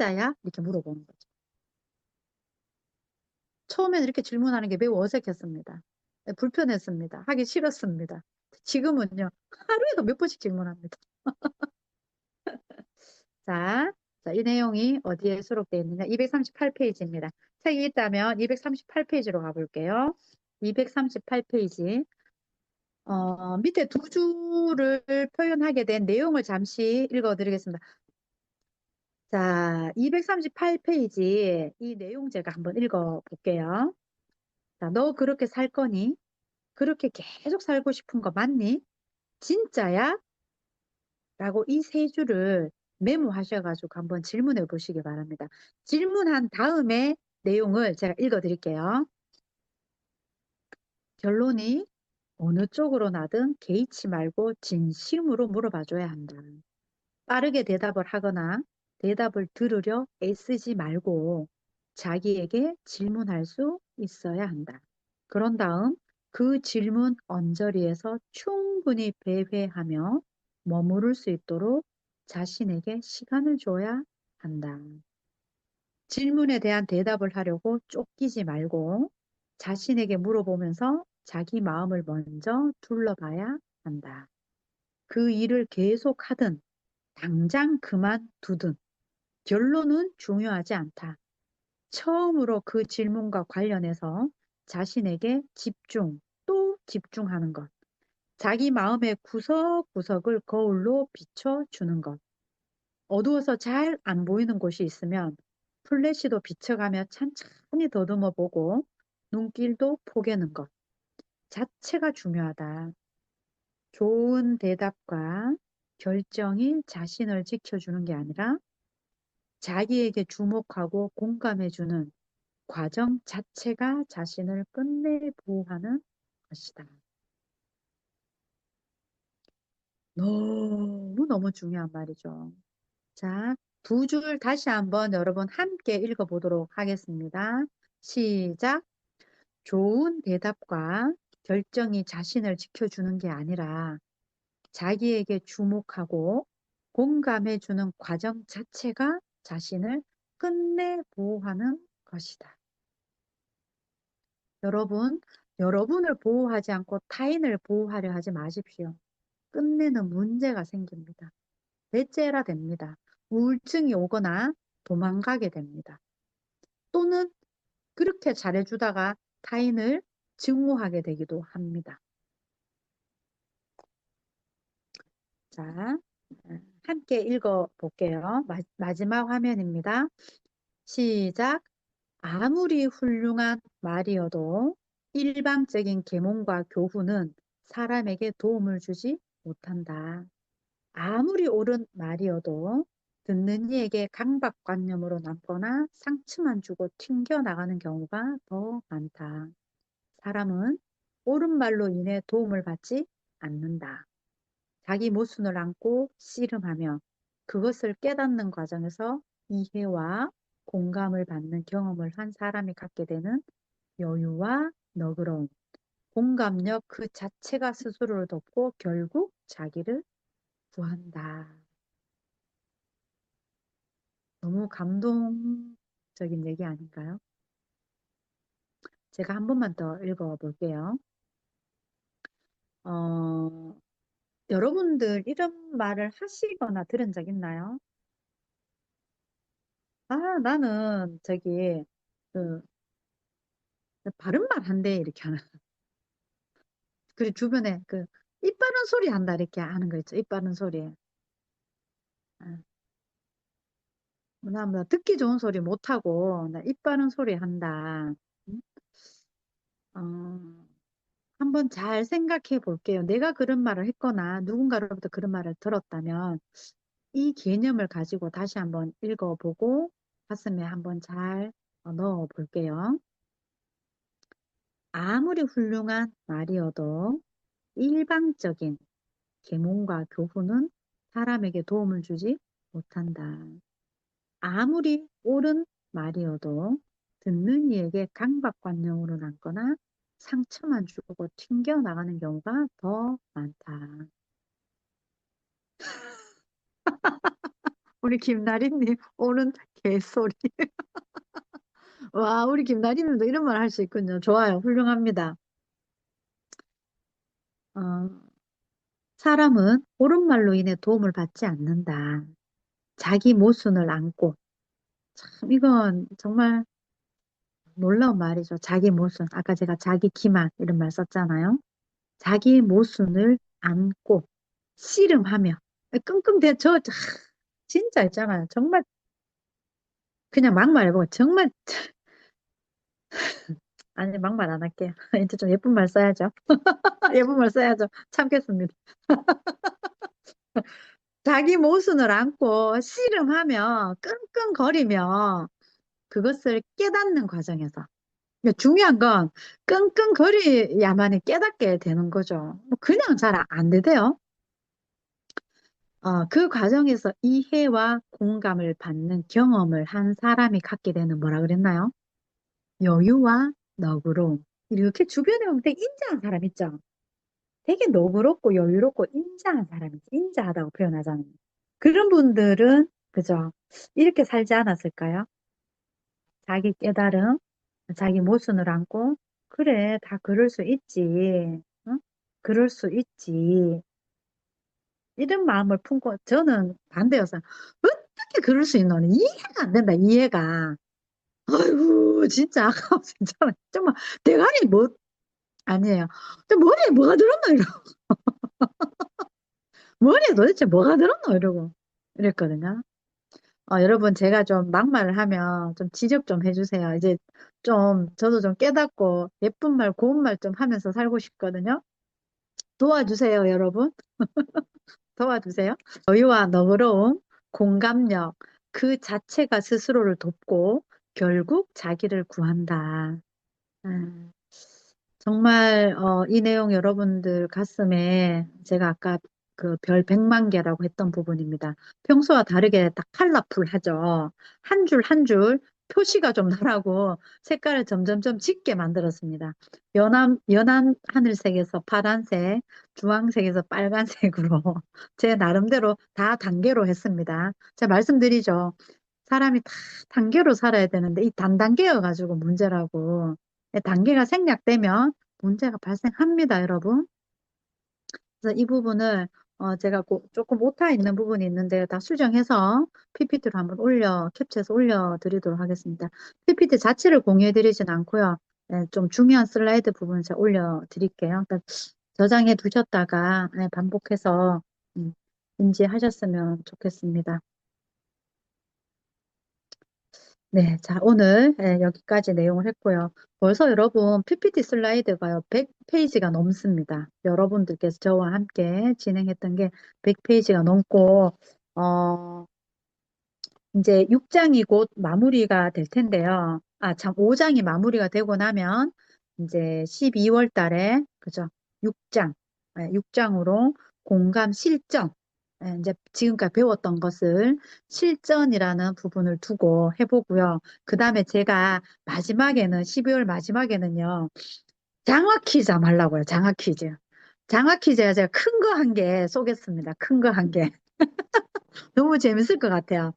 진짜야? 이렇게 물어보는 거죠. 처음에는 이렇게 질문하는 게 매우 어색했습니다. 네, 불편했습니다. 하기 싫었습니다. 지금은요, 하루에도 몇 번씩 질문합니다. 자, 자, 이 내용이 어디에 수록되어 있느냐? 238페이지입니다. 책이 있다면 238페이지로 가볼게요. 238페이지. 어, 밑에 두 줄을 표현하게 된 내용을 잠시 읽어드리겠습니다. 자, 238페이지 이 내용 제가 한번 읽어볼게요. 자, 너 그렇게 살 거니? 그렇게 계속 살고 싶은 거 맞니? 진짜야? 라고 이 세 줄을 메모하셔가지고 한번 질문해 보시기 바랍니다. 질문한 다음에 내용을 제가 읽어 드릴게요. 결론이 어느 쪽으로 나든 개의치 말고 진심으로 물어봐 줘야 한다. 빠르게 대답을 하거나 대답을 들으려 애쓰지 말고 자기에게 질문할 수 있어야 한다. 그런 다음 그 질문 언저리에서 충분히 배회하며 머무를 수 있도록 자신에게 시간을 줘야 한다. 질문에 대한 대답을 하려고 쫓기지 말고 자신에게 물어보면서 자기 마음을 먼저 둘러봐야 한다. 그 일을 계속 하든 당장 그만두든 결론은 중요하지 않다. 처음으로 그 질문과 관련해서 자신에게 집중 또 집중하는 것. 자기 마음의 구석구석을 거울로 비춰주는 것. 어두워서 잘 안 보이는 곳이 있으면 플래시도 비춰가며 천천히 더듬어 보고 눈길도 포개는 것. 자체가 중요하다. 좋은 대답과 결정이 자신을 지켜주는 게 아니라 자기에게 주목하고 공감해주는 과정 자체가 자신을 끝내 보호하는 것이다. 너무너무 중요한 말이죠. 자, 두 줄 다시 한번 여러분 함께 읽어보도록 하겠습니다. 시작. 좋은 대답과 결정이 자신을 지켜주는 게 아니라 자기에게 주목하고 공감해주는 과정 자체가 자신을 끝내 보호하는 것이다. 여러분, 여러분을 보호하지 않고 타인을 보호하려 하지 마십시오. 끝내는 문제가 생깁니다. 배째라 됩니다. 우울증이 오거나 도망가게 됩니다. 또는 그렇게 잘해주다가 타인을 증오하게 되기도 합니다. 자, 함께 읽어 볼게요. 마, 마지막 화면입니다. 시작. 아무리 훌륭한 말이어도 일방적인 계몽과 교훈은 사람에게 도움을 주지 못한다. 아무리 옳은 말이어도 듣는 이에게 강박관념으로 남거나 상처만 주고 튕겨나가는 경우가 더 많다. 사람은 옳은 말로 인해 도움을 받지 않는다. 자기 모순을 안고 씨름하며 그것을 깨닫는 과정에서 이해와 공감을 받는 경험을 한 사람이 갖게 되는 여유와 너그러움, 공감력 그 자체가 스스로를 돕고 결국 자기를 구한다. 너무 감동적인 얘기 아닌가요? 제가 한 번만 더 읽어 볼게요. 어, 여러분들 이런 말을 하시거나 들은 적 있나요? 아, 나는 저기 그 바른 말 한대 이렇게 하는. 그리고 주변에 그 입 바른 소리 한다 이렇게 하는 거 있죠. 입 바른 소리. 아. 나뭐 듣기 좋은 소리 못하고 나 입 바른 소리 한다. 어, 한번 잘 생각해 볼게요. 내가 그런 말을 했거나 누군가로부터 그런 말을 들었다면 이 개념을 가지고 다시 한번 읽어보고 가슴에 한번 잘 넣어 볼게요. 아무리 훌륭한 말이어도 일방적인 계몽과 교훈은 사람에게 도움을 주지 못한다. 아무리 옳은 말이어도 듣는 이에게 강박관념으로 남거나 상처만 주고 튕겨나가는 경우가 더 많다. 우리 김나리님, 오는 개소리. 와, 우리 김나리님도 이런 말 할 수 있군요. 좋아요. 훌륭합니다. 어, 사람은 옳은 말로 인해 도움을 받지 않는다. 자기 모순을 안고. 참, 이건 정말 놀라운 말이죠. 자기 모순. 아까 제가 자기 기만 이런 말 썼잖아요. 자기 모순을 안고 씨름하며 끙끙대 저 저, 진짜 있잖아요. 정말 그냥 막말 해보고 정말 아니 막말 안 할게요. 이제 좀 예쁜 말 써야죠. 예쁜 말 써야죠. 참겠습니다. 자기 모순을 안고 씨름하며 끙끙거리며 그것을 깨닫는 과정에서 중요한 건 끙끙거려야만이 깨닫게 되는 거죠. 뭐 그냥 잘 안 되대요. 어, 그 과정에서 이해와 공감을 받는 경험을 한 사람이 갖게 되는 뭐라 그랬나요? 여유와 너그러움. 이렇게 주변에 보면 되게 인자한 사람 있죠? 되게 너그럽고 여유롭고 인자한 사람이지. 인자하다고 표현하잖아요. 그런 분들은, 그죠? 이렇게 살지 않았을까요? 자기 깨달음, 자기 모순을 안고, 그래, 다 그럴 수 있지. 응? 그럴 수 있지. 이런 마음을 품고, 저는 반대여서, 어떻게 그럴 수 있노니? 이해가 안 된다, 이해가. 아이고, 진짜 아까워, 진짜. 정말, 대가리 뭐, 아니에요. 머리에 뭐가 들었나, 이러고. 머리에 도대체 뭐가 들었나, 이러고. 이랬거든요. 어, 여러분, 제가 좀 막말을 하면 좀 지적 좀 해주세요. 이제 좀, 저도 좀 깨닫고 예쁜 말, 고운 말 좀 하면서 살고 싶거든요. 도와주세요, 여러분. 도와주세요. 여유와 너그러움, 공감력, 그 자체가 스스로를 돕고 결국 자기를 구한다. 음, 정말 어, 이 내용 여러분들 가슴에 제가 아까 그 별 100만 개라고 했던 부분입니다. 평소와 다르게 딱 컬러풀하죠. 한 줄 한 줄 표시가 좀 나라고 색깔을 점점점 짙게 만들었습니다. 연한, 연한 하늘색에서 파란색, 주황색에서 빨간색으로 제 나름대로 다 단계로 했습니다. 제가 말씀드리죠. 사람이 다 단계로 살아야 되는데 이 단단계여 가지고 문제라고. 단계가 생략되면 문제가 발생합니다, 여러분. 그래서 이 부분을 어, 제가 고- 조금 오타 있는 부분이 있는데 다 수정해서 PPT로 한번 올려, 캡처해서 올려드리도록 하겠습니다. PPT 자체를 공유해드리진 않고요. 네, 좀 중요한 슬라이드 부분을 제가 올려드릴게요. 그러니까 저장해 두셨다가 네, 반복해서 음, 인지하셨으면 좋겠습니다. 네, 자, 오늘 예, 여기까지 내용을 했고요. 벌써 여러분 PPT 슬라이드가요, 100페이지가 넘습니다. 여러분들께서 저와 함께 진행했던 게 100페이지가 넘고, 어, 이제 6장이 곧 마무리가 될 텐데요. 아, 참, 5장이 마무리가 되고 나면 이제 12월 달에, 그죠? 6장, 6장으로 공감 실전, 예, 이제 지금까지 배웠던 것을 실전이라는 부분을 두고 해보고요. 그 다음에 제가 마지막에는, 12월 마지막에는요, 장화 퀴즈 한번 하려고요. 장화 퀴즈. 장화 퀴즈가 제가 큰 거 한 개 쏘겠습니다. 큰 거 한 개. 너무 재밌을 것 같아요.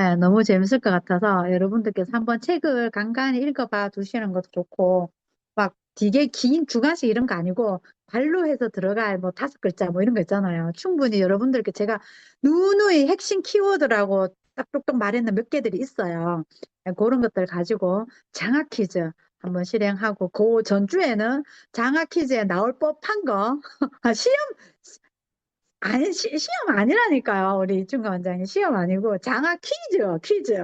예, 너무 재밌을 것 같아서 여러분들께서 한번 책을 간간히 읽어봐 두시는 것도 좋고, 막 되게 긴 주간식 이런 거 아니고, 발로 해서 들어갈 뭐 다섯 글자 뭐 이런 거 있잖아요. 충분히 여러분들께 제가 누누이 핵심 키워드라고 딱 똑똑 말했는 몇 개들이 있어요. 예, 그런 것들 가지고 장학 퀴즈 한번 실행하고, 그 전주에는 장학 퀴즈에 나올 법한 거, 아, 시험, 아니, 시, 시험 아니라니까요. 우리 이충가 원장님. 시험 아니고 장학 퀴즈, 퀴즈.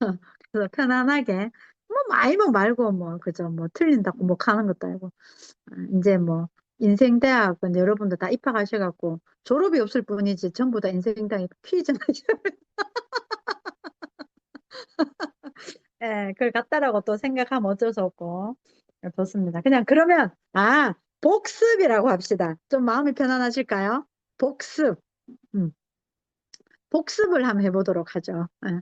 편안하게. 뭐, 말고 말고, 뭐, 그죠. 뭐, 틀린다고 뭐 하는 것도 아니고. 아, 이제 뭐, 인생대학은 여러분들 다 입학하셔갖고, 졸업이 없을 뿐이지, 전부 다 인생대학 퀴즈나. 예, 그걸 갖다라고 또 생각하면 어쩔 수 없고. 예, 좋습니다. 그냥 그러면, 아, 복습이라고 합시다. 좀 마음이 편안하실까요? 복습. 음, 복습을 한번 해보도록 하죠. 예.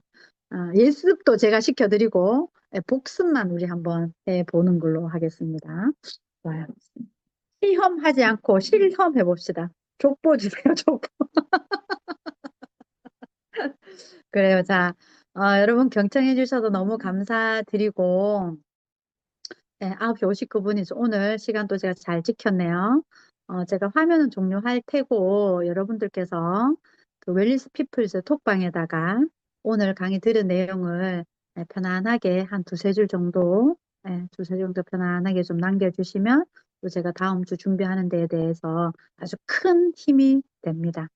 아, 예습도 제가 시켜드리고, 예, 복습만 우리 한번 해보는 걸로 하겠습니다. 좋아요. 시험하지 않고 실험 해 봅시다. 족보 주세요, 족보. 그래요. 자, 어, 여러분 경청해 주셔서 너무 감사드리고, 네, 9시 59분이죠. 오늘 시간도 제가 잘 지켰네요. 어, 제가 화면은 종료할 테고, 여러분들께서 그 웰리스 피플스 톡방에다가 오늘 강의 들은 내용을 네, 편안하게 한 두세 줄 정도, 네, 두세 줄 정도 편안하게 좀 남겨주시면 또 제가 다음 주 준비하는 데에 대해서 아주 큰 힘이 됩니다.